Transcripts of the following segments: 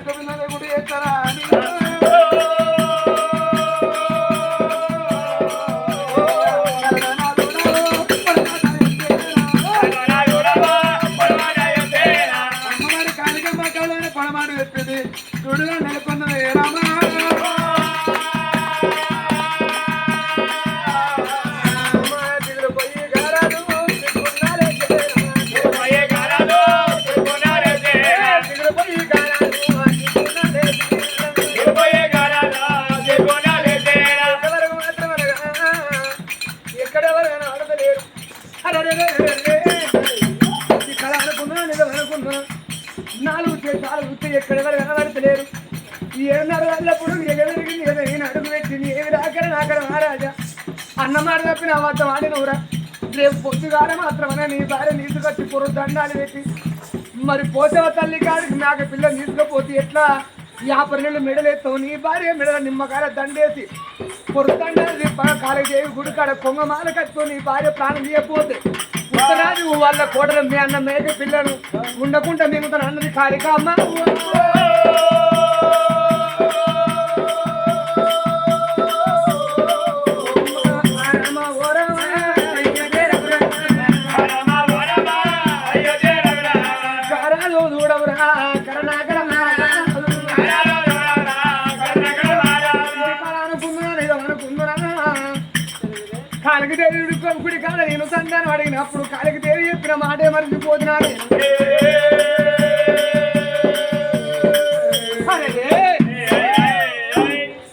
ఎలుక పిల్లలు కూడా చేస్తారా అని మాత్రం తప్పిన అబద్ధం రేపు పొద్దుగాల మాత్రమే నీ భార్య నీసుకొచ్చి పొరు దండాలు పెట్టి. మరి పోతే తల్లి కాడికి నాకు పిల్ల తీసుకుపోతే ఎట్లా? యాభై నెలలు మెడలేస్తావు నీ భార్య మెడల నిమ్మకాయ దండేసి పొరు దండాలు చేయి గుడి కాడ కొంగమాల కట్టుకొని నీ భార్య ప్రాణం చేయకపోతే ఉత్తరాది వాళ్ళ కోడలు మీ అన్న మేక పిల్లను ఉండకుండా మేము తన అన్నది కాలిక అమ్మ. కాలికి దేవి గుడి కాడ నేను సంతానం అడిగినప్పుడు కాలికి దేవి చెప్పిన మాటే మర్చిపోతున్నాను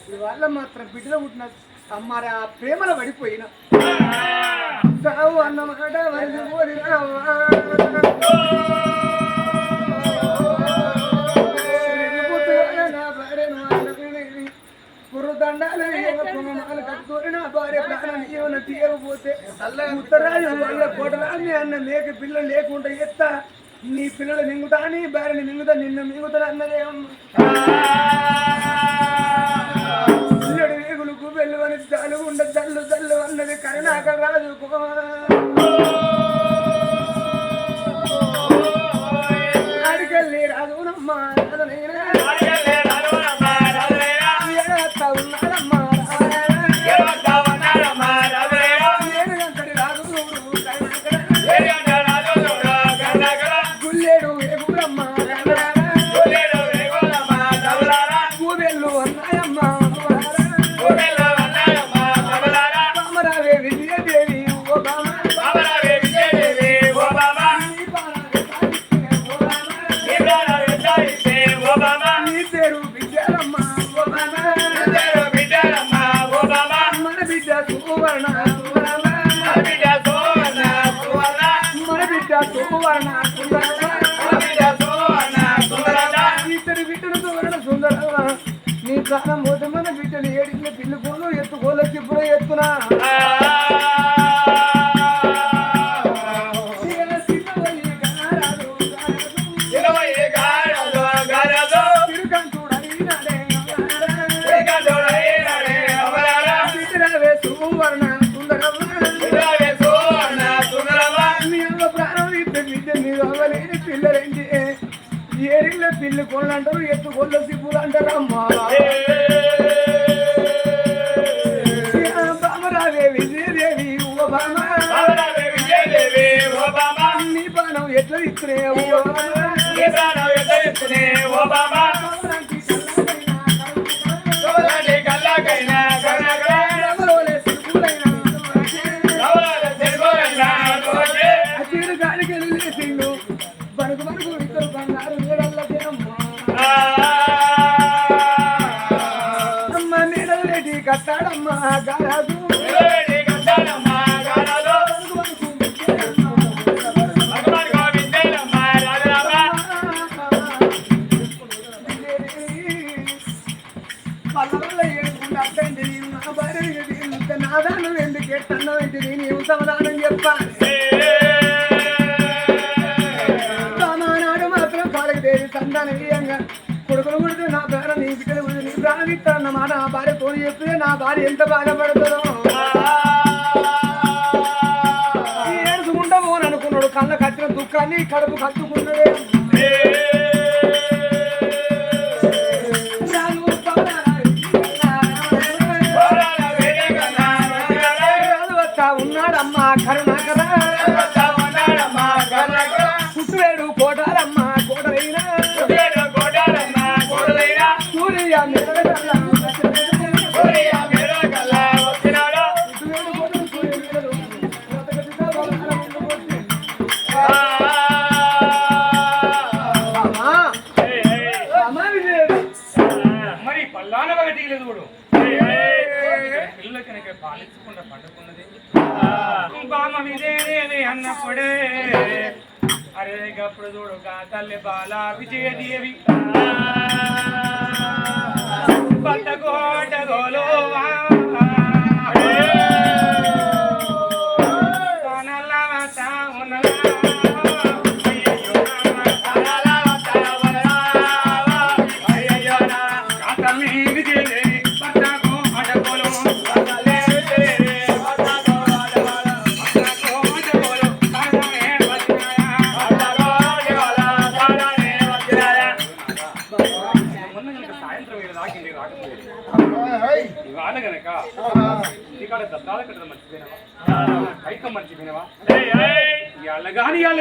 ఇవాళ మాత్రం బిడ్డలో పుట్టిన అమ్మారి ఆ ప్రేమలో పడిపోయిన. సావు అన్నమాట మర్చిపోయినా కట్టుకొని నా భార్య ప్రాణం ఏమైనా తీయకపోతే ఉత్తరాజు వల్ల కొట్టరాని అన్న మేక పిల్లలు లేకుండా ఎత్తా నీ పిల్లలు మింగుతా నీ భార్యని మింగుతా నిన్ను మింగుతా అన్నదే పిల్లడి వేగులు గుబెల్లు అని చాలు ఉండ తల్లు తల్లు అన్నది కరుణాకర్ రాజు కుమార్. ఇద్దరు బిడ్డలు నీ ప్రాణం పోతే మన బిడ్డలు ఏడికి పిల్లు కోలు ఎత్తుకోలు ఇప్పుడు ఎత్తునా Here. మాట నా భార్య తోని చెప్తే నా భార్య ఎంత బాధపడుతుందో ఏడుచుకుంటా పోను అనుకున్నాడు కళ్ళ కట్టిన దుఃఖాన్ని కడుపు కట్టుకున్నాడే బాగా దిగలేదు లేదు కూడా పిల్లలకి నాకు పాలించకుండా పండుకున్నది. బామ విజయదేవి అన్నప్పుడే. అరే గప్పుడు చూడు గా తల్లి బాల విజయదేవి. పట్టగోటగోలో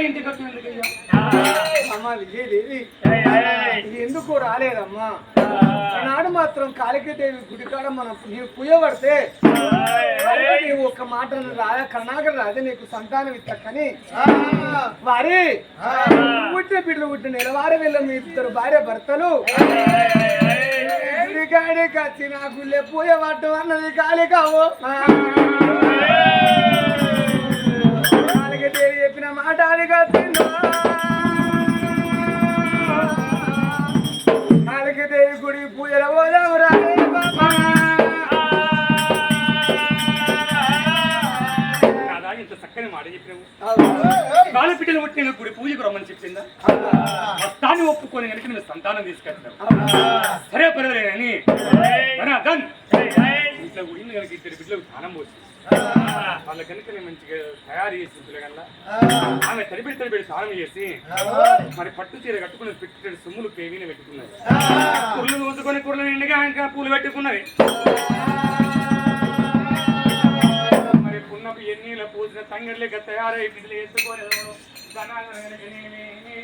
ఇంటికి వచ్చి ఎందుకయ్యా ఎందుకు రాలేదమ్మా? నాడు మాత్రం కాళికదేవి గుడికాడ మనం నీవు పుయ్యబడితే నీవు ఒక మాట రాజా కర్ణాకర రాజా నీకు సంతానం ఇచ్చకని వారి పుట్టిన బిడ్డలు పుట్టిన నెలవారి వెళ్ళ మీ ఇద్దరు భార్య భర్తలు గుడికాడికి వచ్చి నాకు పూయబట్టు అన్నది కాళికావు మాట కాచిందా కాళికదేవి గుడి పూజల పోదాం రాలే బాబా. చక్కని మాట చెప్పినావు. అవును. కాళ్ళ పిట్టలు పుట్టిన గుడి పూజకు రమ్మని చెప్పిందా? వస్తాన్ని ఒప్పుకొని కనుక నేను సంతానం తీసుకెళ్తాను సరే పర్వాలేదని ఇంట్లో గుడిని కనుక ఇద్దరు బిడ్డలకు స్నానం పోసి వాళ్ళ కనుక నేను మంచిగా తయారు చేసి పిల్లగల్లా ఆమె తడిబిడి తడిబిడి స్నానం చేసి మరి పట్టు చీర కట్టుకుని పెట్టాడు సొమ్ములు పేవీని పెట్టుకున్నది కుర్లు ఊసుకొని కుర్ల నిండుగా ఇంకా పూలు పెట్టుకున్నది మరి పున్నపు ఎన్నీల పూసిన తంగళ్ళకి తయారై బిడ్డలు వేసుకొని ధనాలు వెనకనేమి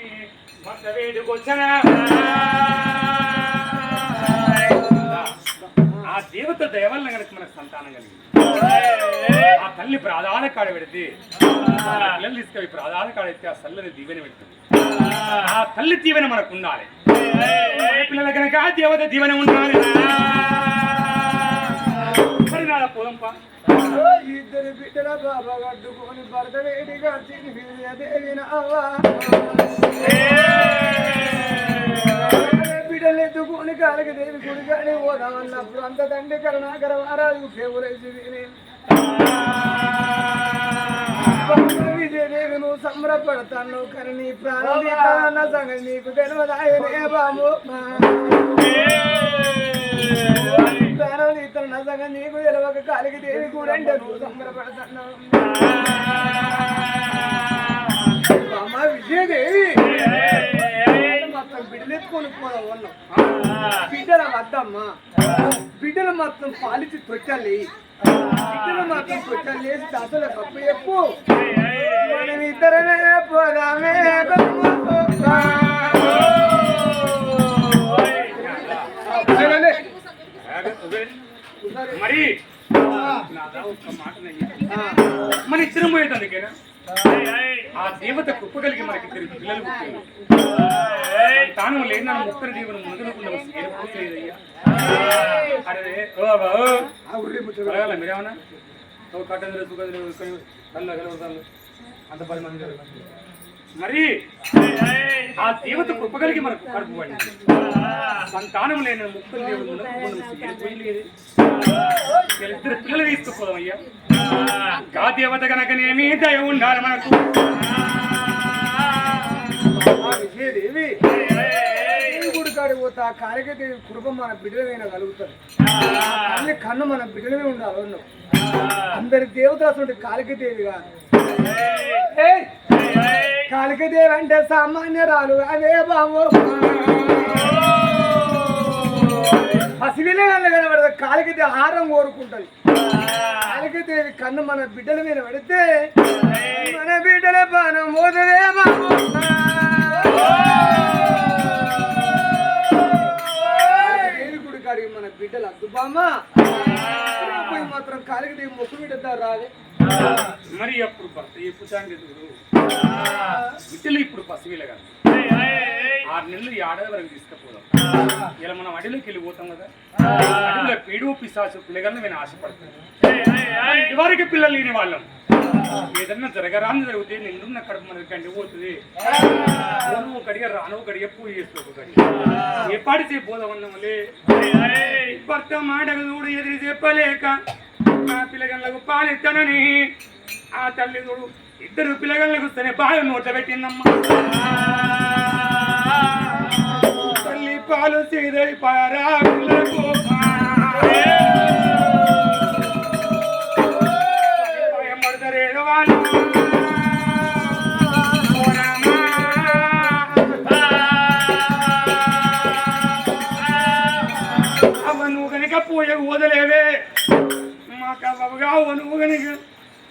భర్త వేడుకొచ్చనా ఆ దేవత దయవల్ల కనుక మనకు సంతానం కలిగింది. ఆ తల్లి ప్రాధాన కాడ పెడితే పిల్లలు తీసుకొని ప్రాధాన కాడ ఎత్తే ఆ తల్లిని దీవెన పెడుతుంది. ఆ తల్లి దీవెన మనకు ఉండాలి. పిల్లల కనుక ఆ దేవత దీవెన ఉండాలి. మరి నా పోదంపా? ఇద్దరు బిడ్డల బాబా కట్టుకొని భర్త వేడిగా దేవి నావా బిడ్డలు కాలకి దేవి గుడి కానీ పోదామన్నప్పుడు అంత తండ్రి కరుణాకర వారాలు కేవలేసి విజయదేవి నువ్వు సంబరపడతాను కానీ నీ ప్రాణం తీస్తానన్న సంగతి నీకు తెలియదాయనే బాబు. ప్రాణం తీస్తానన్న సంగతి నీకు తెలియక కాలికి దేవి కూడా అంటే నువ్వు సంబరపడతాను. అమ్మ విజయదేవి. మొత్తం బిడ్డలు ఎత్తుకొని పోదాం ఉన్నాం బిడ్డల వద్దమ్మా. బిడ్డలు మొత్తం పాలిచి తొచ్చాలి బిడ్డలు మాత్రం తొచ్చాలి వేసి దశల కప్పు చెప్పు. మనం ఇద్దరమే పోదామే. మరి మన ఇద్దరం పోయేదానికేనా? ఆ దేవత కృప కలిగి మనకి ఇద్దరు పిల్లలు పుట్టింది తాను లేని ముక్కరి దేవుని పూసలేదయ్యా అరే ఓ. కలగాల మీరేమన్నా కట్టందులు సుగందులు కళ్ళు కలవదాలు అంత పది మంది. మరి ఆ దేవత కృప కలిగి మనకు కడుపు పడింది. సంతానం లేని ఏం పోయలేదు ఇద్దరు పిల్లలు తీసుకుపోదాం అయ్యా. గా దేవత కనుకనేమి దయ ఉండాలి మనకు. ఆ పోతా కాళికదేవి కృప మన బిడ్డలమైనా కలుగుతుంది. అన్ని కన్ను మన బిడ్డలమే ఉండాలి అన్నావు. అందరి దేవతలు అసలు కాళికదేవి కాదు. ఏయ్! కాళికదేవి అంటే సామాన్యరాలు. అదే బాబు. పసివిలే కనబడదు కాలికి ఆహారం కోరుకుంటది. కాలికదేవి కన్ను మన బిడ్డల మీద పెడితే మన బిడ్డల పానం మోదలే బాబు. బిడ్డలు అద్దుబామా పోయి మాత్రం కాలికి దేవి ముక్కు బిడ్డ రాలే మరి అప్పుడు భర్త చెప్పుతాండి బిడ్డలు ఇప్పుడు పసివిలే కదా. ఆరు నెలలు ఈ వరకు తీసుకుపోదాం. ఇలా మనం అడవిలోకి వెళ్ళిపోతాం కదా. అడవిలో పీడు పిశాచు పిల్లగానే నేను ఆశపడతాను. ఇదివరకు పిల్లలు లేని వాళ్ళం. ఏదన్నా జరగరాని జరిగితే నిండున్న కడుపు మనకి కండి పోతుంది? పోను ఒక రాను ఒక పూజ చేస్తూ ఒకటి అడిగా ఏ పాటి పోదామన్నామలే భర్త మాటలు చూడు ఎదిరి చెప్పలేక ఆ పిల్లగళ్ళకు పాలెత్తనని ఆ తల్లి చూడు ఇద్దరు పిల్లగళ్ళకు వస్తేనే బాగా నోట పెట్టిందమ్మా. తల్లి పాలు సీదై పారాకులకు భయపడతారేదో వాళ్ళు నువ్వు కనుక పూజ వదలేవే మాకు అవ్వగా అవ్వ నువ్వు కనుక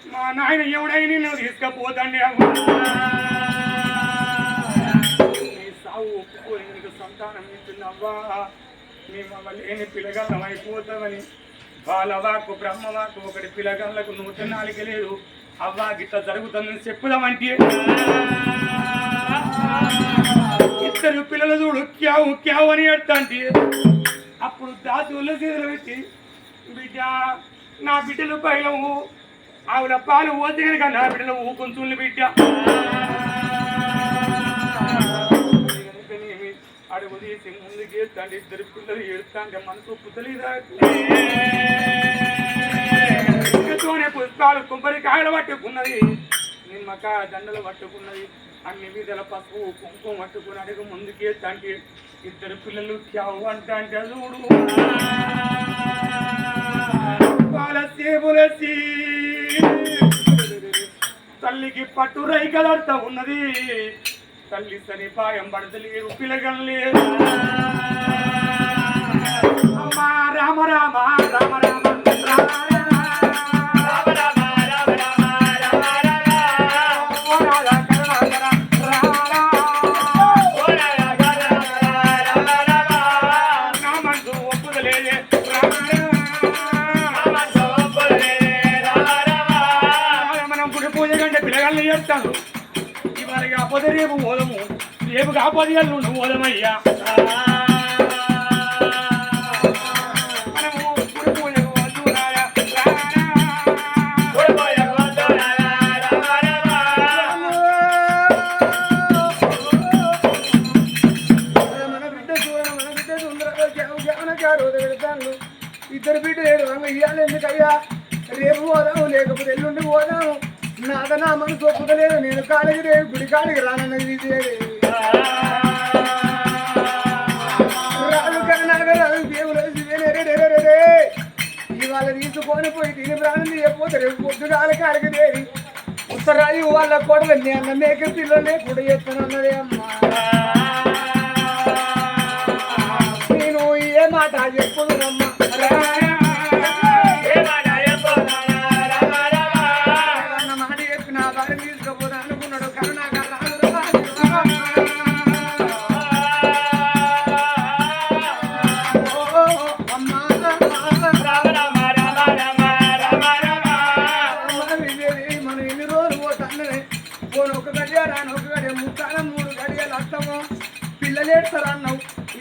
మా నాయన ఎవడైనా నువ్వు తీసుకపోతండి అవ్వ నీ సావు ఒప్పుకొని సంతానం ఇస్తుంది అవ్వా నీ మమ్మ లేని పిల్లగల్లం అయిపోతామని బాలవాకు బ్రహ్మవాకు ఒకటి పిల్లగల్లకు నూట నాలుగు లేదు. అవ్వా గిట్లా జరుగుతుందని చెప్పుదామంటే. ఇద్దరు పిల్లలు చూడు క్యావు క్యావు అని ఎడతాంటి అప్పుడు దాసుల చేతులు పెట్టి బిడ్డ నా బిడ్డలు పైలము ఆవిడ పాలు పోతే కనుక నా బిడ్డలు ఊకుంచుంది బిడ్డ. అడుగు తీసి ముందుకు ఏడుతాండి ఇద్దరు పిల్లలు ఏడుతాంటే మనసు పుతలిదా ఇంకతోనే పుష్పాలు కొబ్బరికాయలు పట్టుకున్నది నిమ్మకాయ దండలు పట్టుకున్నది అన్ని విధుల పసుపు కుంకుమ పట్టుకుని అడుగు ముందుకే ఏడుతాంటే ఇద్దరు పిల్లలు క్యావు అంటే చూడు. పాల సేపులసి తల్లికి పట్టు రైకలర్త ఉన్నది. తల్లి సరి పాయం పడతలేరు పిల్లగనలేరు అమ్మా రామ రామ రామ రామ. ఇవాళ కాకపోతే రేపు పోదము రేపు కాకపోతే ఎల్లుండి పోదమయ్యా ఇద్దరు బిడ్డ ఏడు రంగు ఇయ్యాలి ఎందుకయ్యా రేపు పోదాము లేకపోతే ఎల్లుండి పోదాము నాద నా మనసు ఒప్పుకోలేదు నేను కాడికి రేపు గుడి కాడికి రానన్నది విజయదేవి రాజు కరుణాకర్ దేవుడు ఇవాళ తీసుకొని పోయి తిని ప్రాణం తీయకపోతే రేపు పొద్దుగాల కాడికి దేవి ఉత్తరాయి వాళ్ళ కోటలు నేను మేక పిల్లలే కూడా చేస్తానన్నదే అమ్మా. నేను ఏ మాట చెప్పుదునమ్మా ఏడతారా అన్నావు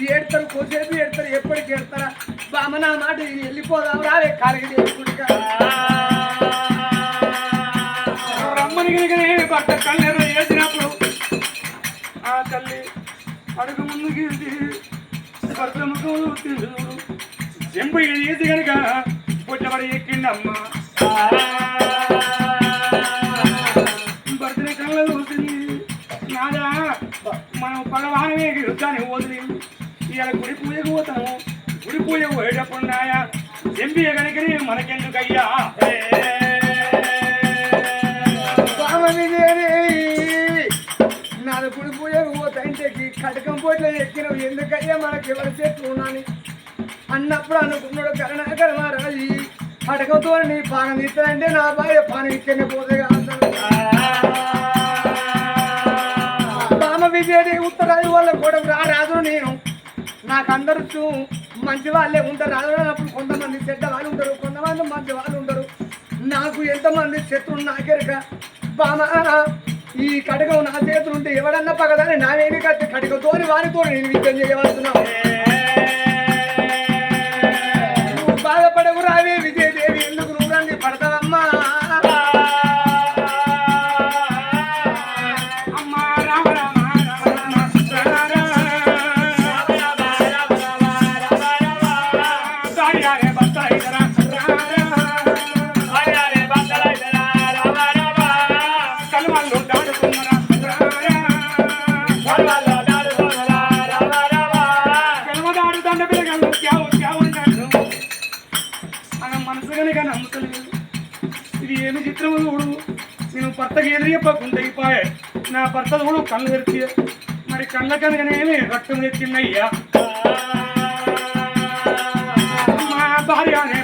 ఏడతారు కోసేపు ఏడతారు ఎప్పటికి ఏడతారా బామ్మ నా మాట ఇది వెళ్ళిపోదాం రావే కాలికి గుడికా. రమ్మని కనుకనే భర్త కళ్ళెరు వేసినప్పుడు ఆ తల్లి అడుగు ముందుకి భర్త ముఖం చెంపు చేసి కనుక పుట్టబడి ఎక్కిండమ్మా. భర్తని కళ్ళ చూసింది. నాదా మనం పగవానమే యుద్ధానికి వదిలి ఇవాళ గుడి పూజకు పోతాము. గుడి పూజకు పోయేటప్పుడు నాయా ఎంపీ కనుకనే మనకెందుకయ్యా? నాది గుడి పూజకు పోతాంటే కటకం పోట్ల ఎక్కినవు ఎందుకయ్యా? మనకి ఎవరి ఉన్నాని? అన్నప్పుడు అనుకున్నాడు కరుణాకర మహారాజు పడకతో నీ పానం ఇస్తానంటే నా బాయ పానం ఇక్కడనే పోతే రామ విజయది ఉత్తరాది వాళ్ళ కూడా రా రాజు నేను. నాకు అందరూ చూ- మంచి వాళ్ళే ఉంటారు. రాజు అన్నప్పుడు కొంతమంది చెడ్డ వాళ్ళు ఉంటారు. కొంతమంది మంచి వాళ్ళు ఉంటారు. నాకు ఎంతమంది శత్రువులు నాకెరక బామ ఈ కడగం నా చేతులు ఉంటే ఎవడన్నా పగదని నా వేడి కత్తి కడగతోని వారితో నేను విద్యం చేయవలసిన నువ్వు బాధపడకు రావే విజయదేవి ఇది చూడు నేను భర్తకి ఎదురు అయిపోయా నా భర్త చూడు కళ్ళు తెరిచి మరి కళ్ళ కనుకనేమి రక్తం తెచ్చిందయ్యా మా భార్య అనే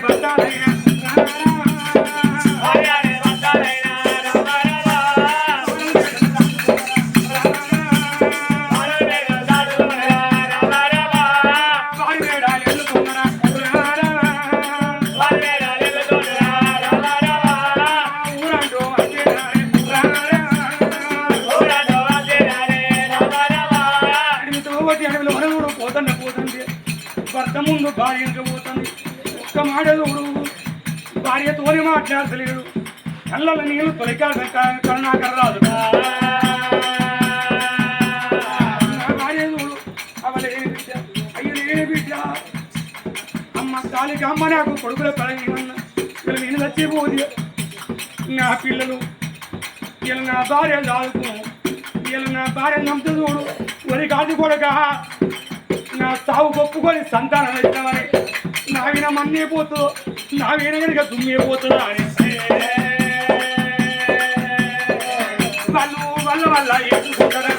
భార్యతోనే కళ్ళల నీళ్ళు తొలికాడు కరుణాకర రాదు బిడ్డ. అమ్మ తాలికి అమ్మ నాకు కొడుకుల పడగలన్న వీళ్ళు నేను చచ్చిపోదు నా పిల్లలు వీళ్ళు నా భార్య దాడుకు. వీళ్ళు నా భార్య నమ్ముతూ చూడు. వరి కాదు కొడక. నా సాగు ఒప్పుకొని సంతానం ఇస్తామని నా వినమన్నీ పోతుందో నా విన దుమ్మే పోతుందా అని. వాళ్ళు వాళ్ళ వల్ల ఎదుర్కొంటారా